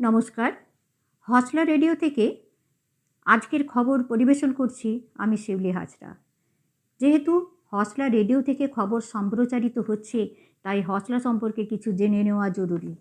নমস্কার। হসলা রেডিও থেকে আজকের খবর পরিবেশন করছি আমি শিউলি হাজরা। যেহেতু হসলা রেডিও থেকে খবর সম্প্রচারিত হচ্ছে, তাই হসলা সম্পর্কে কিছু জেনে নেওয়া জরুরি।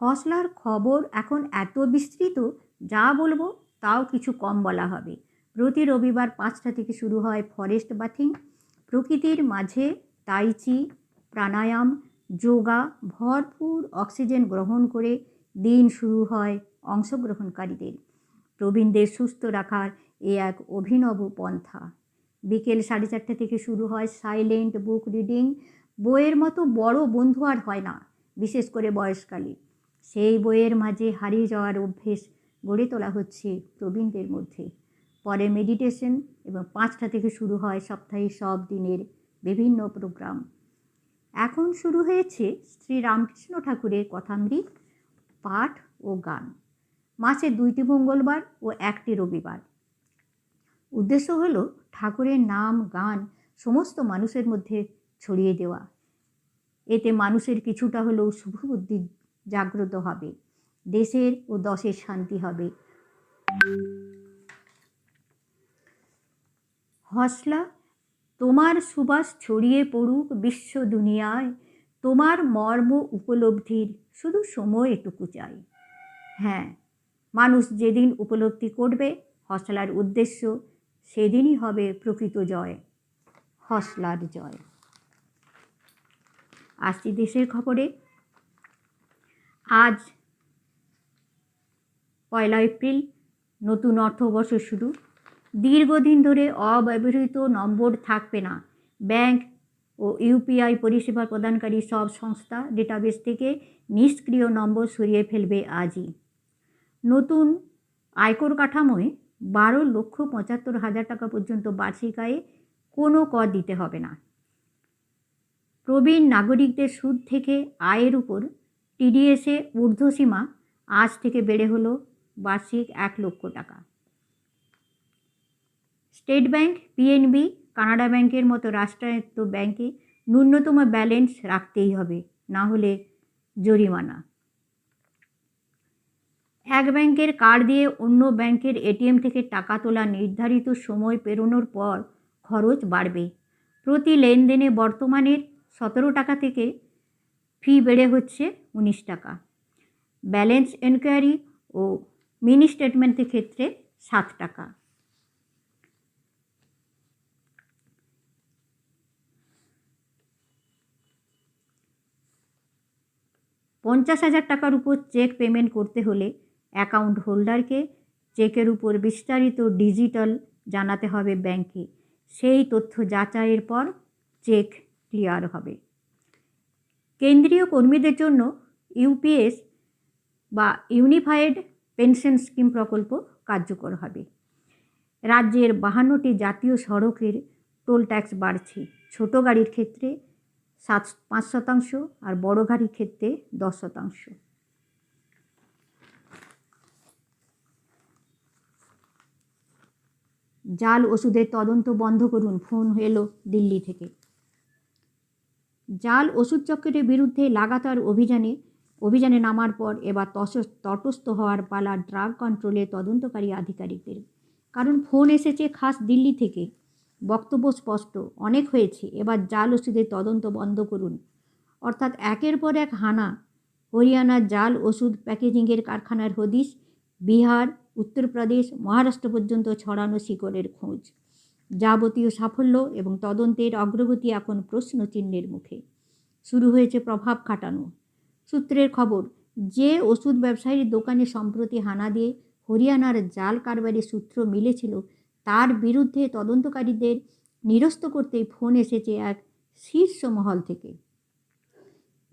হসলার খবর এখন এত বিস্তৃত, যা বলব তাও কিছু কম বলা হবে। প্রতি রবিবার পাঁচটা থেকে শুরু হয় ফরেস্ট বাথিং প্রকৃতির মাঝে তাইচি প্রাণায়াম, যোগা, ভরপুর অক্সিজেন গ্রহণ করে দিন শুরু হয় অংশগ্রহণকারীদের। প্রবীণদের সুস্থ রাখার এ এক অভিনব পন্থা। বিকেল সাড়ে চারটে থেকে শুরু হয় সাইলেন্ট বুক রিডিং। বইয়ের মতো বড় বন্ধু আর হয় না, বিশেষ করে বয়সকালে। সেই বইয়ের মাঝে হারিয়ে যাওয়ার অভ্যেস গড়ে তোলা হচ্ছে প্রবীণদের মধ্যে। পরে মেডিটেশন এবং পাঁচটা থেকে শুরু হয় সপ্তাহে সব দিনের বিভিন্ন প্রোগ্রাম। এখন শুরু হয়েছে শ্রী রামকৃষ্ণ ঠাকুরের কথামৃত পাঠ ও গান। মাসে দুইটি মঙ্গলবার ও একটি রবিবার। উদ্দেশ্য হলো ঠাকুরের নাম, গান সমস্ত মানুষের মধ্যে ছড়িয়ে দেওয়া। এতে মানুষের কিছুটা হলেও শুভবুদ্ধি জাগ্রত হবে। দেশের ও দশের শান্তি হবে। হসলা, তোমার সুবাস ছড়িয়ে পড়ুক বিশ্ব দুনিয়ায়। তোমার মর্ম উপলব্ধির শুধু সময় এটুকু চাই। হ্যাঁ মানুষ যেদিন উপলব্ধি করবে, হসলার উদ্দেশ্য সেদিনই হবে প্রকৃত জয়, হসলার জয়। আসছি দেশের খবরে। আজ পয়লা এপ্রিল, নতুন অর্থবর্ষ শুরু। দীর্ঘদিন ধরে অব্যবহৃত নম্বর থাকবে না। ব্যাংক ও ইউপিআই পরিষেবা প্রদানকারী সব সংস্থা ডেটাবেস থেকে নিষ্ক্রিয় নম্বর সরিয়ে ফেলবে আজই। নতুন আয়কর কাঠামোয় বারো লক্ষ পঁচাত্তর হাজার টাকা পর্যন্ত বার্ষিক আয়ে কোনো কর দিতে হবে না। প্রবীণ নাগরিকদের সুদ থেকে আয়ের উপর টিডিএসে ঊর্ধ্বসীমা আজ থেকে বেড়ে হলো বার্ষিক এক লক্ষ টাকা। স্টেট ব্যাংক পিএনবি কানাডা ব্যাংকের মতো রাষ্ট্রায়ত্ত ব্যাংকে ন্যূনতম ব্যালেন্স রাখতেই হবে, না হলে জরিমানা। এক ব্যাংকের কার্ড দিয়ে অন্য ব্যাংকের এটিএম থেকে টাকা তোলা নির্ধারিত সময় পেরোনোর পর খরচ বাড়বে। প্রতি লেনদেনে বর্তমানের সতেরো টাকা থেকে ফি বেড়ে হচ্ছে উনিশ টাকা। ব্যালেন্স এনকোয়ারি ও মিনি স্টেটমেন্টের ক্ষেত্রে সাত টাকা। পঞ্চাশ হাজার টাকার উপর চেক পেমেন্ট করতে হলে অ্যাকাউন্ট হোল্ডারকে চেকের উপর বিস্তারিত ডিজিটাল জানাতে হবে ব্যাংকে। সেই তথ্য যাচাইয়ের পর চেক ক্লিয়ার হবে। কেন্দ্রীয় কর্মীদের জন্য ইউপিএস বা ইউনিফাইড পেনশন স্কিম প্রকল্প কার্যকর হবে। রাজ্যের বাহান্নটি জাতীয় সড়কের টোল ট্যাক্স বাড়ছে। ছোট গাড়ির ক্ষেত্রে সাত, পাঁচ শতাংশ আর বড় গাড়ির ক্ষেত্রে দশ শতাংশ। জাল ওষুধের তদন্ত বন্ধ করুন, ফোন এলো দিল্লি থেকে। জাল ওষুধ চক্রের বিরুদ্ধে লাগাতার অভিযানে অভিযানে নামার পর এবার তটস্থ হওয়ার পালা ড্রাগ কন্ট্রোলের তদন্তকারী আধিকারিকদের। কারণ ফোন এসেছে খাস দিল্লি থেকে। বক্তব্য স্পষ্ট, অনেক হয়েছে। এবার জাল ওষুধের তদন্ত বন্ধ করুন। অর্থাৎ একের পর এক হানা, হরিয়ানার জাল ওষুধ প্যাকেজিংয়ের কারখানার হদিশ, বিহার, উত্তরপ্রদেশ, মহারাষ্ট্র পর্যন্ত ছড়ানো শিকড়ের খোঁজ। যাবতীয় সাফল্য এবং তদন্তের অগ্রগতি এখন প্রশ্নচিহ্নের মুখে। শুরু হয়েছে প্রভাব খাটানো। সূত্রের খবর, যে ওষুধ ব্যবসায়ীর দোকানে সম্প্রতি হানা দিয়ে হরিয়ানার জাল কারবারের সূত্র মিলেছিল তার বিরুদ্ধে তদন্তকারীদের নিরস্ত করতেই ফোন এসেছে এক শীর্ষ মহল থেকে।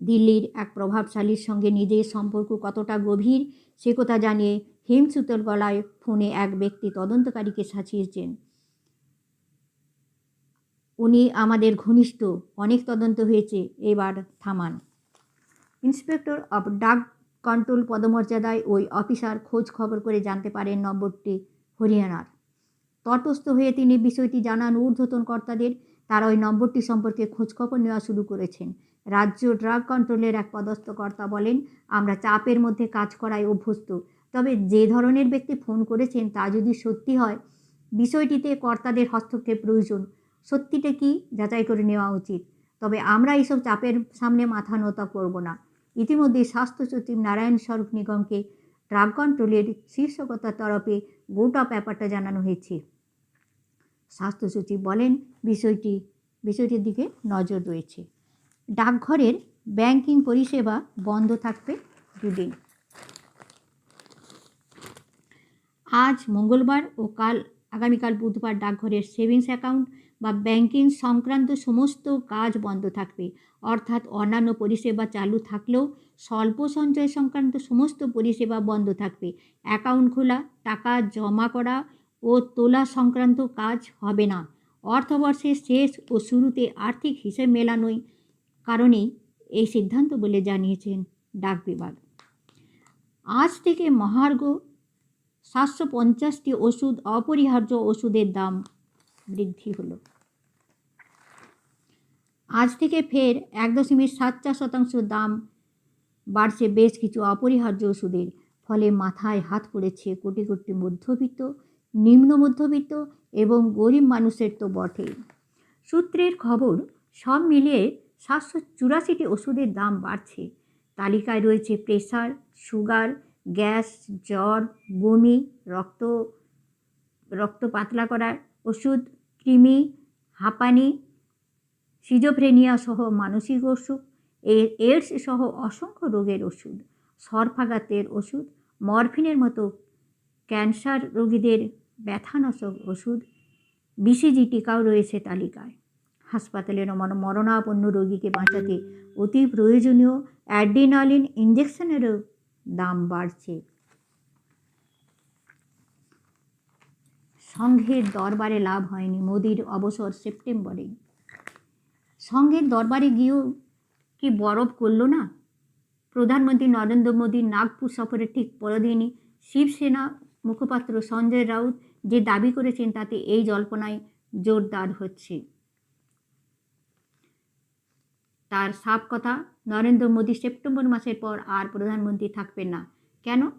দিল্লির এক প্রভাবশালীর সঙ্গে নিজের সম্পর্ক কতটা গভীর, সে কথা জানিয়ে হিমসুতল গলায় ফোনে এক ব্যক্তি তদন্তকারীকে সাঁচিয়েছেন। উনি আমাদের ঘনিষ্ঠ, অনেক তদন্ত হয়েছে, এবার থামান। ইন্সপেক্টর অফ ডাক কন্ট্রোল পদমর্যাদায় ওই অফিসার খোঁজ খবর করে জানতে পারেন নম্বরটি হরিয়ানার। তটস্থ হয়ে তিনি বিষয়টি জানান ঊর্ধ্বতন কর্তাদের। তারা ওই নম্বরটি সম্পর্কে খোঁজখবর নেওয়া শুরু করেছেন। রাজ্য ড্রাগ কন্ট্রোলের এক পদস্থ কর্তা বলেন, আমরা চাপের মধ্যে কাজ করায় অভ্যস্ত। তবে যে ধরনের ব্যক্তি ফোন করেছেন তা যদি সত্যি হয়, বিষয়টিতে কর্তাদের হস্তক্ষেপ প্রয়োজন। সত্যিটা কি যাচাই করে নেওয়া উচিত। তবে আমরা এইসব চাপের সামনে মাথা নত করব না। ইতিমধ্যে স্বাস্থ্য সচিব নারায়ণ স্বরূপ নিগমকে ড্রাগ কন্ট্রোলের শীর্ষকতার তরফে গোটা ব্যাপারটা জানানো হয়েছে। স্বাস্থ্য সচিব বলেন, বিষয়টি, বিষয়টির দিকে নজর রয়েছে। ডাকঘরের ব্যাংকিং পরিষেবা বন্ধ থাকবে দুদিন। আজ মঙ্গলবার ও কাল, আগামীকাল বুধবার ডাকঘরের সেভিংস অ্যাকাউন্ট বা ব্যাংকিং সংক্রান্ত সমস্ত কাজ বন্ধ থাকবে। অর্থাৎ অন্যান্য পরিষেবা চালু থাকলেও স্বল্প সঞ্চয় সংক্রান্ত সমস্ত পরিষেবা বন্ধ থাকবে। অ্যাকাউন্ট খোলা, টাকা জমা করা ও তোলা সংক্রান্ত কাজ হবে না। অর্থবর্ষের শেষ ও শুরুতে আর্থিক হিসেব মেলানোই কারণেই এই সিদ্ধান্ত বলে জানিয়েছেন ডাক বিভাগ। আজ থেকে মহার্ঘ সাতশো পঞ্চাশটি ওষুধ অপরিহার্য ওষুধের দাম বৃদ্ধি হলো। আজ থেকে ফের এক দশমিক সাত চার শতাংশ দাম বাড়ছে বেশ কিছু অপরিহার্য ওষুধের, ফলে মাথায় হাত পড়েছে কোটি কোটি মধ্যবিত্ত নিম্ন মধ্যবিত্ত এবং গরিব মানুষের তো বটেই। সূত্রের খবর, সব মিলিয়ে সাতশো চুরাশিটি ওষুধের দাম বাড়ছে। তালিকায় রয়েছে প্রেশার সুগার, গ্যাস, জ্বর, বমি, রক্ত রক্ত পাতলা করার ওষুধ, কৃমি, হাঁপানি সিজোফ্রেনিয়া সহ মানসিক এর এইডস সহ অসংখ্য রোগের ওষুধ, সরফাগাতের ওষুধ, মরফিনের মতো ক্যান্সার রোগীদের ব্যথানাশক ওষুধ বিসিজি টিকাও রয়েছে তালিকায়। হাসপাতালের মরণাপন্ন রোগীকে বাঁচাতে অতি প্রয়োজনীয় অ্যাডিনালিন ইঞ্জেকশনেরও দাম বাড়ছে। সংঘের দরবারে লাভ হয়নি মোদির অবসর সেপ্টেম্বরেই সংঘের দরবারে গিয়েও কি বরফ করল না? প্রধানমন্ত্রী নরেন্দ্র মোদীর নাগপুর সফরের ঠিক পরদিনই শিবসেনা মুখপাত্র সঞ্জয় রাউত যে দাবি করেছেন তাতে এই জল্পনায় জোরদার হচ্ছে। তার সাফ কথা, নরেন্দ্র মোদী সেপ্টেম্বর মাসের পর আর প্রধানমন্ত্রী থাকবেন না। কেন?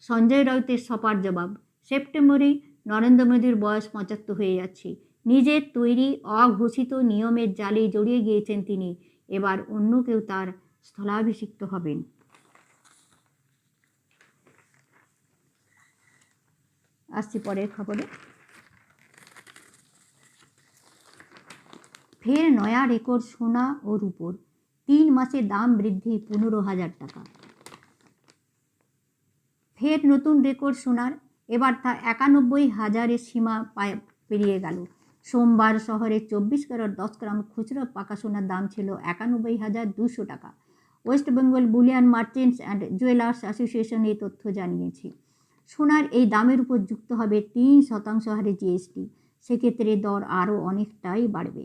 সঞ্জয় রাউতের সপার জবাব সেপ্টেম্বরেই নরেন্দ্র মোদীর বয়স পঁচাত্তর হয়ে যাচ্ছে। নিজের তৈরি অঘোষিত নিয়মের জালে জড়িয়ে গিয়েছেন তিনি। এবার অন্য কেউ তার স্থলাভিষিক্ত হবেন। আসছি পরের খবরে। ফের নয়া রেকর্ড সোনা ও রূপোর। তিন মাসে দাম বৃদ্ধি পনেরো হাজার টাকা। ফের নতুন রেকর্ড সোনার। এবার তা একানব্বই হাজারের সীমা পেরিয়ে গেল। সোমবার শহরে চব্বিশ ক্যারট দশ গ্রাম খুচরো পাকা সোনার দাম ছিল একানব্বই হাজার দুশো টাকা। West Bengal bullion merchants and jewellers association এই তথ্য জানিয়েছে। সোনার এই দামের উপর যুক্ত হবে তিন শতাংশ হারে জিএসটি। সেক্ষেত্রে দর আরও অনেকটাই বাড়বে।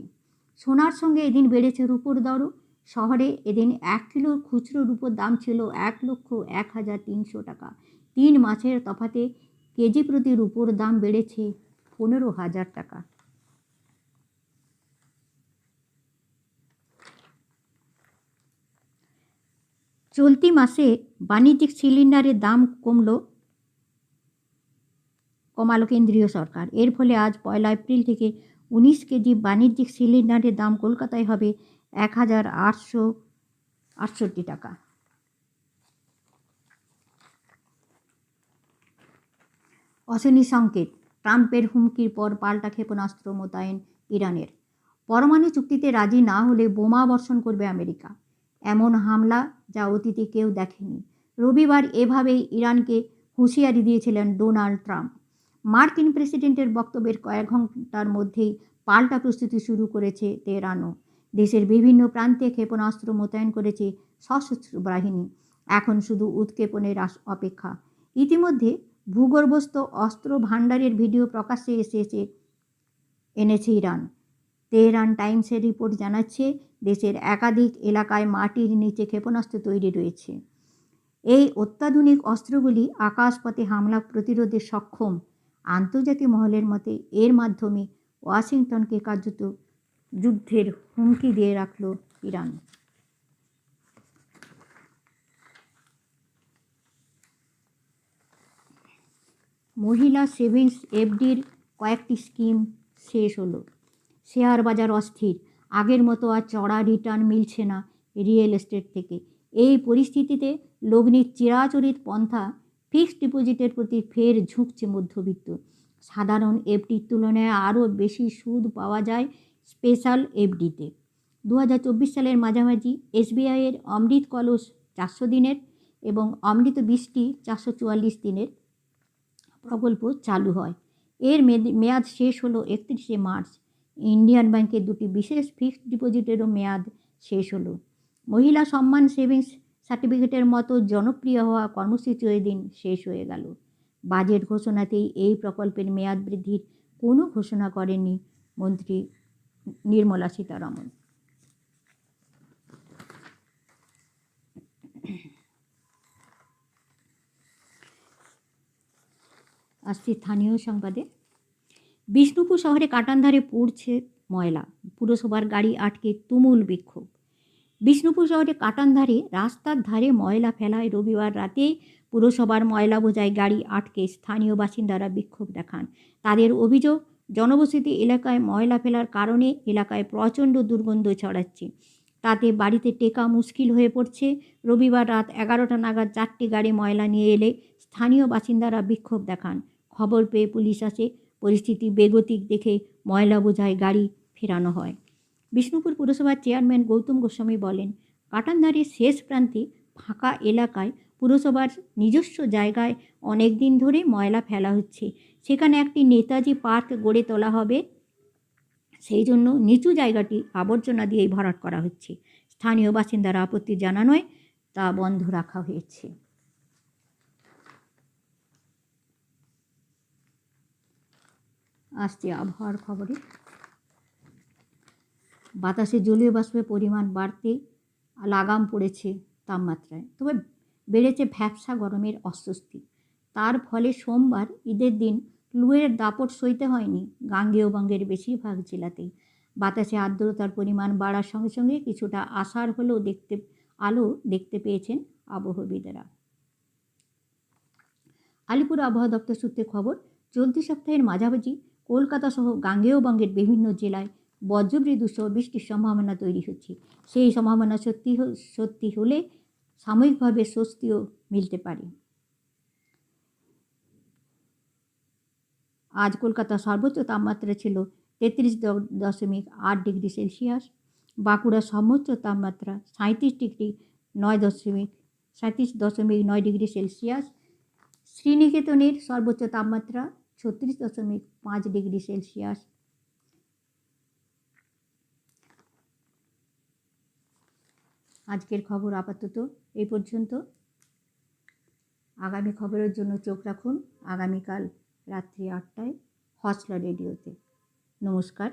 সোনার সঙ্গে এদিন বেড়েছে রূপোর দরও। শহরে এদিন এক কিলো খুচরো রূপোর দাম ছিল এক লক্ষ এক হাজার তিনশো টাকা। তিন মাসের তফাতে কেজি প্রতি রূপোর দাম বেড়েছে পনেরো হাজার টাকা। চলতি মাসে বাণিজ্যিক সিলিন্ডারের দাম কমলো কমালো কেন্দ্রীয় সরকার। এর ফলে আজ পয়লা এপ্রিল থেকে উনিশ কেজি বাণিজ্যিক সিলিন্ডারের দাম কলকাতায় হবে এক হাজার আটশো আটষট্টি টাকা। অশনি সংকেত, ট্রাম্পের হুমকির পর পাল্টা ক্ষেপণাস্ত্র মোতায়েন ইরানের। পরমাণু চুক্তিতে রাজি না হলে বোমা বর্ষণ করবে আমেরিকা। এমন হামলা যা অতীতে কেউ দেখেনি। রবিবার এভাবেই ইরানকে হুঁশিয়ারি দিয়েছিলেন ডোনাল্ড ট্রাম্প। মার্কিন প্রেসিডেন্টের বক্তব্যের কয়েক ঘণ্টার মধ্যেই পাল্টা প্রস্তুতি শুরু করেছে তেহরানও। দেশের বিভিন্ন প্রান্তে ক্ষেপণাস্ত্র মোতায়েন করেছে সশস্ত্র বাহিনী। এখন শুধু উৎক্ষেপণের অপেক্ষা। ইতিমধ্যে ভূগর্ভস্থ অস্ত্র ভাণ্ডারের ভিডিও প্রকাশ্যে এসেছে এনেছে ইরান। তেহরান টাইমসের রিপোর্ট জানাচ্ছে, দেশের একাধিক এলাকায় মাটির নিচে ক্ষেপণাস্ত্র তৈরি রয়েছে। এই অত্যাধুনিক অস্ত্রগুলি আকাশপথে হামলা প্রতিরোধে সক্ষম। আন্তর্জাতিক মহলের মতে এর মাধ্যমে ওয়াশিংটনকে কার্যত যুদ্ধের হুমকি দিয়ে রাখল ইরান। মহিলা সেভিংস এফডির কয়েকটি স্কিম শেষ হলো। শেয়ার বাজার অস্থির। আগের মতো আর চড়া রিটার্ন মিলছে না রিয়েল এস্টেট থেকে। এই পরিস্থিতিতে লগ্নির চিরাচরিত পন্থা ফিক্সড ডিপোজিটের প্রতি ফের ঝুঁকছে মধ্যবিত্ত। সাধারণ এফডির তুলনায় আরও বেশি সুদ পাওয়া যায় স্পেশাল এফডিতে। দু হাজার চব্বিশ সালের মাঝামাঝি এসবিআইয়ের অমৃত কলস চারশো দিনের এবং অমৃত বৃষ্টি চারশো চুয়াল্লিশ দিনের প্রকল্প চালু হয়। এর মেয়াদ শেষ হলো একত্রিশে মার্চ। ইন্ডিয়ান ব্যাংকের দুটি বিশেষ ফিক্সড ডিপোজিটেরও মেয়াদ শেষ হলো। মহিলা সম্মান সেভিংস সার্টিফিকেটের মতো জনপ্রিয় হওয়া কর্মসূচি ওই দিন শেষ হয়ে গেল। বাজেট ঘোষণাতেই এই প্রকল্পের মেয়াদ বৃদ্ধির কোনো ঘোষণা করেনি মন্ত্রী নির্মলা সীতারমন। আসছি স্থানীয় সংবাদে। বিষ্ণুপুর শহরে কাটানধারে পড়ছে ময়লা। পুরসভার গাড়ি আটকে তুমুল বিক্ষোভ। বিষ্ণুপুর শহরে কাটানধারে রাস্তার ধারে ময়লা ফেলায় রবিবার রাতে পুরসভার ময়লা বোঝাই গাড়ি আটকে স্থানীয় বাসিন্দারা বিক্ষোভ দেখান। তাদের অভিযোগ, জনবসতি এলাকায় ময়লা ফেলার কারণে এলাকায় প্রচণ্ড দুর্গন্ধ ছড়াচ্ছে। তাতে বাড়িতে টেকা মুশকিল হয়ে পড়ছে। রবিবার রাত এগারোটা নাগাদ চারটি গাড়ি ময়লা নিয়ে এলে স্থানীয় বাসিন্দারা বিক্ষোভ দেখান। খবর পেয়ে পুলিশ আসে। পরিস্থিতি বেগতিক দেখে ময়লা বোঝাই গাড়ি ফেরানো হয়। বিষ্ণুপুর পুরসভার চেয়ারম্যান গৌতম গোস্বামী বলেন, কাটানধারের শেষ প্রান্তে ফাঁকা এলাকায় পুরসভার নিজস্ব জায়গায় অনেক দিন ধরে ময়লা ফেলা হচ্ছে। সেখানে একটি নেতাজি পার্ক গড়ে তোলা হবে। সেই জন্য নিচু জায়গাটি আবর্জনা দিয়েই ভরাট করা হচ্ছে। স্থানীয় বাসিন্দারা আপত্তি জানানোয় তা বন্ধ রাখা হয়েছে। আসছে আবহাওয়ার খবরে। বাতাসে জলীয় বাষ্পের পরিমাণ বাড়তে লাগাম পড়েছে তাপমাত্রায়। তবে বেড়েছে ভ্যাবসা গরমের অস্বস্তি। তার ফলে সোমবার ঈদের দিন লুয়ের দাপট সইতে হয়নি গাঙ্গেয় বঙ্গের বেশিরভাগ জেলাতেই। বাতাসে আর্দ্রতার পরিমাণ বাড়ার সঙ্গে সঙ্গে কিছুটা আশার হলেও দেখতে, আলো দেখতে পেয়েছেন আবহবিদেরা। আলিপুর আবহাওয়া দপ্তর সূত্রে খবর, চলতি সপ্তাহের মাঝামাঝি কলকাতা সহ গাঙ্গেয় বঙ্গের বিভিন্ন জেলায় বজ্রবিদ্যুৎ সহ বৃষ্টির সম্ভাবনা তৈরি হচ্ছে। সেই সম্ভাবনা সত্যি সত্যি হলে সাময়িকভাবে স্বস্তিও মিলতে পারে। আজ কলকাতার সর্বোচ্চ তাপমাত্রা ছিল তেত্রিশ দশমিক আট ডিগ্রি সেলসিয়াস। বাঁকুড়ার সর্বোচ্চ তাপমাত্রা সাঁত্রিশ ডিগ্রি নয় দশমিক সাঁত্রিশ দশমিক নয় ডিগ্রি সেলসিয়াস। শ্রীনিকেতনের সর্বোচ্চ তাপমাত্রা ছত্রিশ দশমিক পাঁচ ডিগ্রি সেলসিয়াস। আজকের খবর আপাতত এই পর্যন্ত। আগামী খবরের জন্য চোখ রাখুন। আগামীকাল রাত্রি আটটায় হসলা রেডিওতে। নমস্কার।